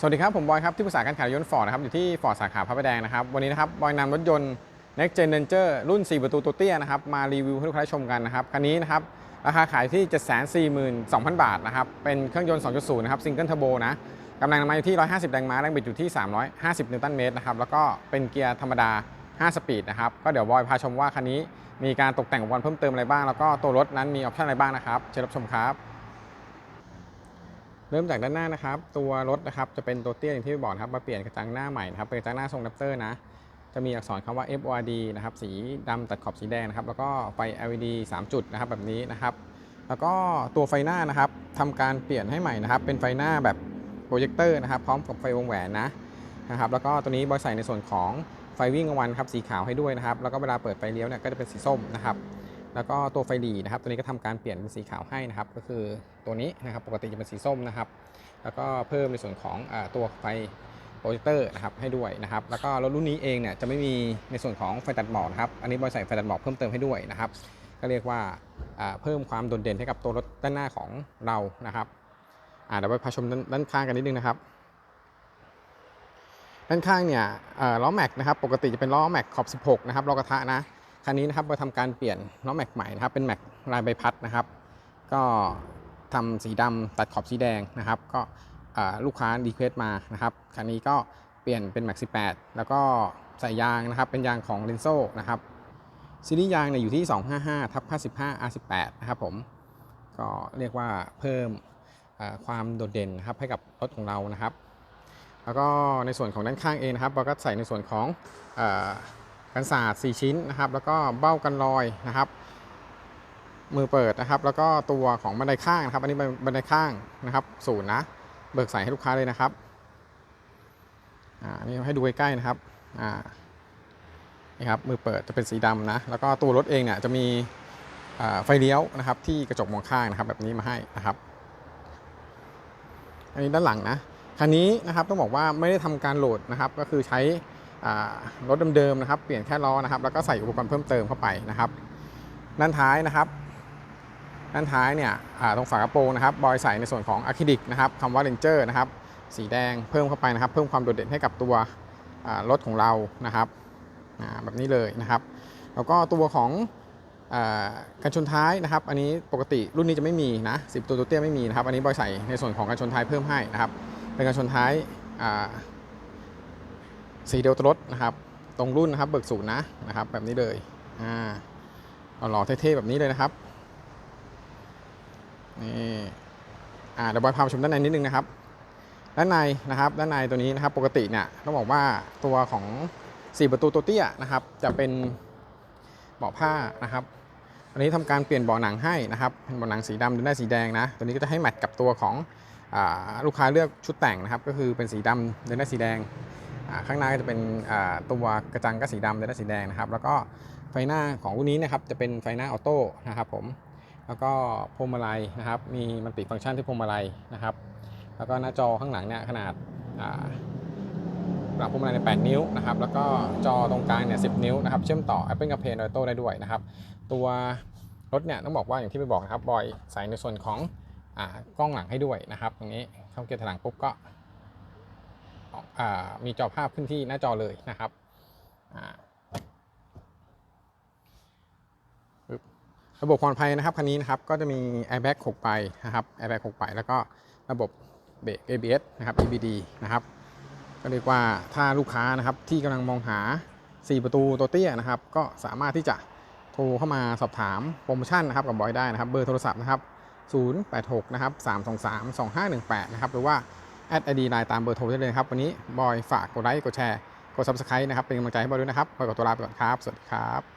สวัสดีครับ ผมบอยครับที่ปรึกษาการขายรถยนต์ฟอร์ดนะครับอยู่ที่ฟอร์ดสาขาพระประแดงนะครับ วันนี้นะครับบอยนำรถยนต์ Next Gen Ranger รุ่น 4 ประตูตัวเตี้ยนะครับมารีวิวให้ลูกค้าได้ชมกันนะครับคันนี้นะครับราคาขายที่ 742,000 บาทนะครับเป็นเครื่องยนต์ 2.0 นะครับซิงเกิลเทอร์โบนะกำลังมันอยู่ที่ 150 แรงม้าแรงบิดอยู่ที่ 350 นิวตันเมตรนะครับแล้วก็เป็นเกียร์ธรรมดา 5 สปีดนะครับก็เดี๋ยวบอยพาชมว่าคันนี้มีการตกแต่งอุปกรณ์เพิ่มเติมอะไรบ้างแล้วก็ตัวรถนั้นมีออปชั่นอะไรบ้างนะครับเชิญรับชมครับ เริ่มจากด้านหน้านะครับ ตัวรถนะครับจะเป็นตัวเตี้ยอย่างที่บอกครับมาเปลี่ยนกระจังหน้าใหม่นะครับเป็นกระจังหน้าทรงแรปเตอร์นะจะมีอักษรคำว่า FORD นะครับสีดำตัดขอบสีแดงนะครับแล้วก็ไฟ LED 3 จุดนะครับแบบนี้นะครับ แล้วก็ตัวไฟหน้านะครับทำการเปลี่ยนให้ใหม่นะครับ เป็นไฟหน้าแบบโปรเจคเตอร์นะครับพร้อมกับไฟวงแหวนนะนะครับแล้วก็ตัวนี้บอยใส่ในส่วนของไฟวิ่งกลางวันครับสีขาวให้ด้วยนะครับแล้วก็เวลาเปิดไฟเลี้ยวเนี่ยก็จะเป็นสีส้มนะครับ แล้วก็ตัวไฟหลีนะครับ ตัวนี้ก็ทำการเปลี่ยนเป็นสีขาวให้นะครับ ก็คือตัวนี้นะครับ ปกติจะเป็นสีส้มนะครับ แล้วก็เพิ่มในส่วนของอตัวไฟโปรเจคเตอร์นะครับให้ด้วยนะครับ แล้วก็รถรุ่นนี้เองเนี่ยจะไม่มีในส่วนของไฟตัดหมอกนะครับ อันนี้บอยใส่ไฟตัดหมอกเพิ่มเติมให้ด้วยนะครับ ก็เรียกว่าเพิ่มความโดดเด่นให้กับตัวรถด้านหน้าของเรานะครับอ่าเดี๋ยวไปพาชมด้านด้านข้างกันนิดนึงนะครับด้านข้างเนี่ยล้อแม็กนะครับปกติจะเป็นล้อแม็กขอบ 16 นะครับล้อกระทะนะ คันนี้นะครับเราทำการเปลี่ยนล้อแม็กใหม่นะครับ เป็นแม็กลายใบพัดนะครับ ก็ทำสีดำตัดขอบสีแดงนะครับ ก็ลูกค้ารีเควสมานะครับ คันนี้ก็เปลี่ยนเป็นแม็ก18 แล้วก็ใส่ยางนะครับ เป็นยางของเลนโซนะครับซีรีส์ยางเนี่ยอยู่ที่ 255ทับ55 R18 นะครับผม ก็เรียกว่าเพิ่มความโดดเด่นนะครับให้กับรถของเรานะครับ แล้วก็ในส่วนของด้านข้างเองนะครับเราก็ใส่ในส่วนของ กันศาสตร์4ชิ้นนะครับ แล้วก็เบ้ากันรอยนะครับ มือเปิดนะครับ แล้วก็ตัวของบันไดข้างนะครับ อันนี้บันไดข้างนะครับศูนย์นะ เบิกใส่ให้ลูกค้าเลยนะครับอ่านี่ให้ดูใกล้ๆนะครับอ่านี่ครับมือเปิดจะเป็นสีดำนะ แล้วก็ตัวรถเองเนี่ยจะมีไฟเลี้ยวนะครับที่กระจกมองข้างนะครับแบบนี้มาให้นะครับ อันนี้ด้านหลังนะคันนี้นะครับต้องบอกว่าไม่ได้ทำการโหลดนะครับ ก็คือใช้ รถเดิมๆนะครับ เปลี่ยนแค่ล้อนะครับ แล้วก็ใส่อุปกรณ์เพิ่มเติมเข้าไปนะครับ ด้านท้ายนะครับด้านท้ายเนี่ยตรงฝากระโปรงนะครับ บอยใส่ในส่วนของอะคริลิกนะครับคำว่า Ranger นะครับ สีแดงเพิ่มเข้าไปนะครับ เพิ่มความโดดเด่นให้กับตัวรถของเรานะครับแบบนี้เลยนะครับ แล้วก็ตัวของอกันชนท้ายนะครับ อันนี้ปกติรุ่นนี้จะไม่มีนะสิบตัวตัวเตี้ยไม่มีนะครับ อันนี้บอยใส่ในส่วนของกันชนท้ายเพิ่มให้นะครับ เป็นกันชนท้าย สีเดียวตัวรถนะครับ ตรงรุ่นนะครับ เบิกศูนย์นะนะครับ แบบนี้เลยอ่าเอาหล่อเท่ๆแบบนี้เลยนะครับนี่อ่าเดี๋ยวบอยพาไปชมด้านในนิดนึงนะครับ ด้านในนะครับ ด้านในตัวนี้นะครับ ปกติเนี่ยต้องบอกว่าตัวของ4ประตูตัวเตี้ยนะครับ จะเป็นเบาะผ้านะครับอันนี้ทำการเปลี่ยนเบาะหนังให้นะครับเป็นเบาะหนังสีดำหรือได้สีแดงนะตัวนี้ก็จะให้แมทกับตัวของอลูกค้าเลือกชุดแต่งนะครับ ก็คือเป็นสีดำเดินได้สีแดง ข้างหน้าก็จะเป็นตัวกระจังก็สีดำเดินได้สีแดงนะครับ แล้วก็ไฟหน้าของรุ่นนี้นะครับจะเป็นไฟหน้าออโต้นะครับผมแล้วก็พวงมาลัยนะครับ มีมัลติฟังก์ชันที่พวงมาลัยนะครับ แล้วก็หน้าจอข้างหลังเนี่ยขนาดหลังพวงมาลัยใน8นิ้วนะครับ แล้วก็จอตรงกลางเนี่ย10 นิ้วนะครับ เชื่อมต่อ Apple CarPlay Auto ได้ด้วยนะครับ ตัวรถเนี่ยต้องบอกว่าอย่างที่ไปบอกนะครับบอยใส่ในส่วนของอกล้องหลังให้ด้วยนะครับ ตรงนี้เข้าเกียร์ถลังปุ๊บก็ มีจอภาพขึ้นที่หน้าจอเลยนะครับระบบความปลอดภัยนะครับคันนี้นะครับก็จะมี airbag 6ใบนะครับ airbag 6ใบแล้วก็ระบบเบรก ABS นะครับ EBD นะครับก็เรียกว่าถ้าลูกค้านะครับที่กำลังมองหา 4 ประตูตัวเตี้ยนะครับ ก็สามารถที่จะโทรเข้ามาสอบถามโปรโมชั่นนะครับกับบอยได้นะครับ เบอร์โทรศัพท์นะครับ086นะครับ323 2518นะครับหรือว่า แอดไอดีไลน์ตามเบอร์โทรได้เลยครับ วันนี้บอยฝากกดไลค์กดแชร์กด Subscribe นะครับ เป็นกำลังใจให้บอยด้วยนะครับบอยขอตัวลาไปก่อนครับ สวัสดีครับ